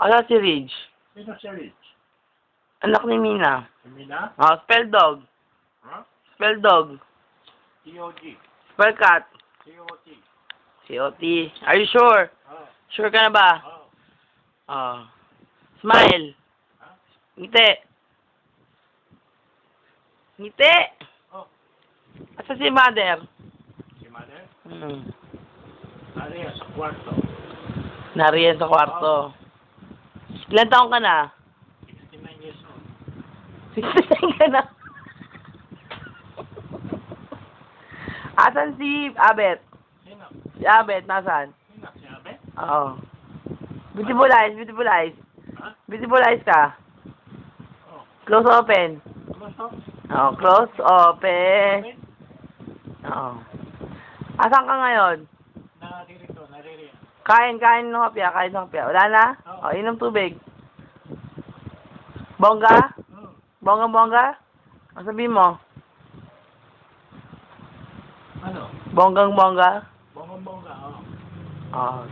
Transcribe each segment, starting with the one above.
Ala si Ridge. Sino si Rich? Anak ni Mina. Si Mina? Oh, spell dog. Ha? Spell dog. C-O-G. Spell cat. C-O-T. C-O-T. Are you sure? Oh. Sure ka na ba? Oh. Oh. Smile. Ha? Ngiti. Ngiti. Oh. Asa si mother? Si Mother? Hmm. Ano yan? Sa kwarto. Nariyan sa kwarto. Ilan taong ka na? 69 years old. 69 ka na. Asan si Abet? Sino? Si Abet, nasaan? Sino? Si Abe? Oo. Beautiful eyes, beautiful eyes. Ha? Beautiful eyes ka. Oh. Close open. Ano to? Oo, close open. Oo. Asan ka ngayon? Kain, kain ng hapya, kain ng hapya. Wala na? Oo. O, inom tubig. Bongga? Hmm. Bongga, bongga? Ang sabihin mo? Ano? Bonggang bongga? Bongga-bongga, oh. Oo.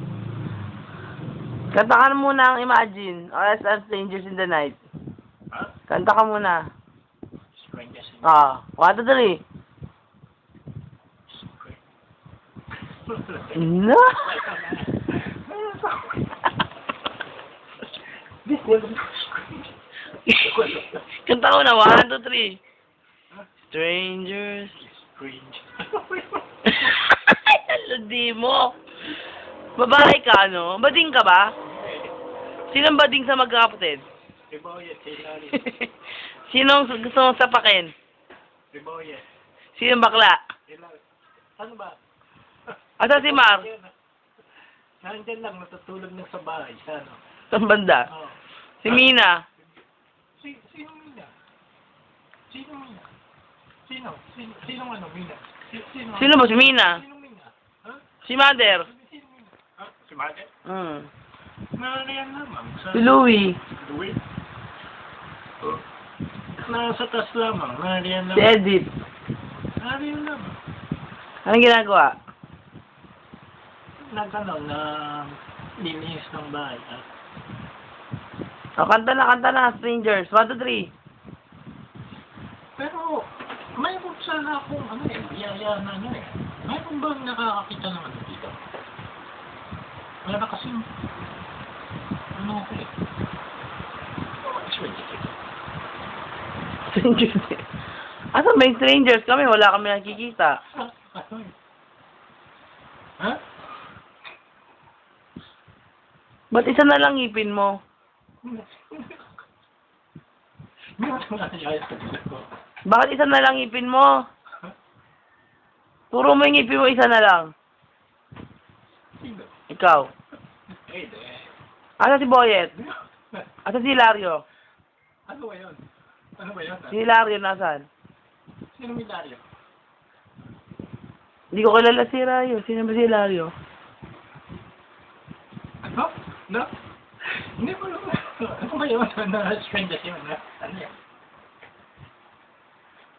Kanta ka na muna ang Imagine or as Strangers in the Night. Ha? Kanta ka muna. Strangers in Ah, one, two, three. No! Kanta ko na, one, two, three. Strangers. Strange. Ladi mo. Babae ka, no? Bading ka ba? Sinong bading sa magkakapatid? Sinong gusto mong sapakin? Sinong bakla? Ano ba? Asa si Mar? Nandiyan lang, natutulog na sa bahay. Sa ano? Saan banda? Oh. Si Mina. Si, sino Mina? Sino Mina? Sino? Sino, sino ano, Mina? Si, sino? Sino ba si Mina? Sino Mina? Ha? Si Mother. Sino Mina? Ha? Si Mate? Hmm. Nariyan lamang. Sa Si Louie. Louis? Oh. Nasa taas lamang. Nariyan Si lamang. Edith. Nariyan lamang. Anong ginagawa? Nagano na linis ng bahay. Ha? O, kanta na, kanta na, Strangers. One, two, three. Pero, mayroon sana akong ano eh, biyaya na ano eh. Mayroon bang nakakakita ng ano dito? Wala kasi, ano ako eh. Oh, it's ridiculous. Strangers. Asa may strangers kami? Wala kami nakikita. Ah, eh? Ha? Ba't isa na lang ngipin mo? Bakit isa na lang ngipin mo? Puro mo yung ngipin mo, isa na lang. Ikaw. Asa si Boyet? Asa si Hilario? Ano ba yun? Ano ba yun? Si Hilario nasaan? Sino Milario? Hindi ko kilala si Hilario. Sino ba si Hilario? Ano? No? Hindi ko alam. Ano yun? Ano, ha? Ano yan?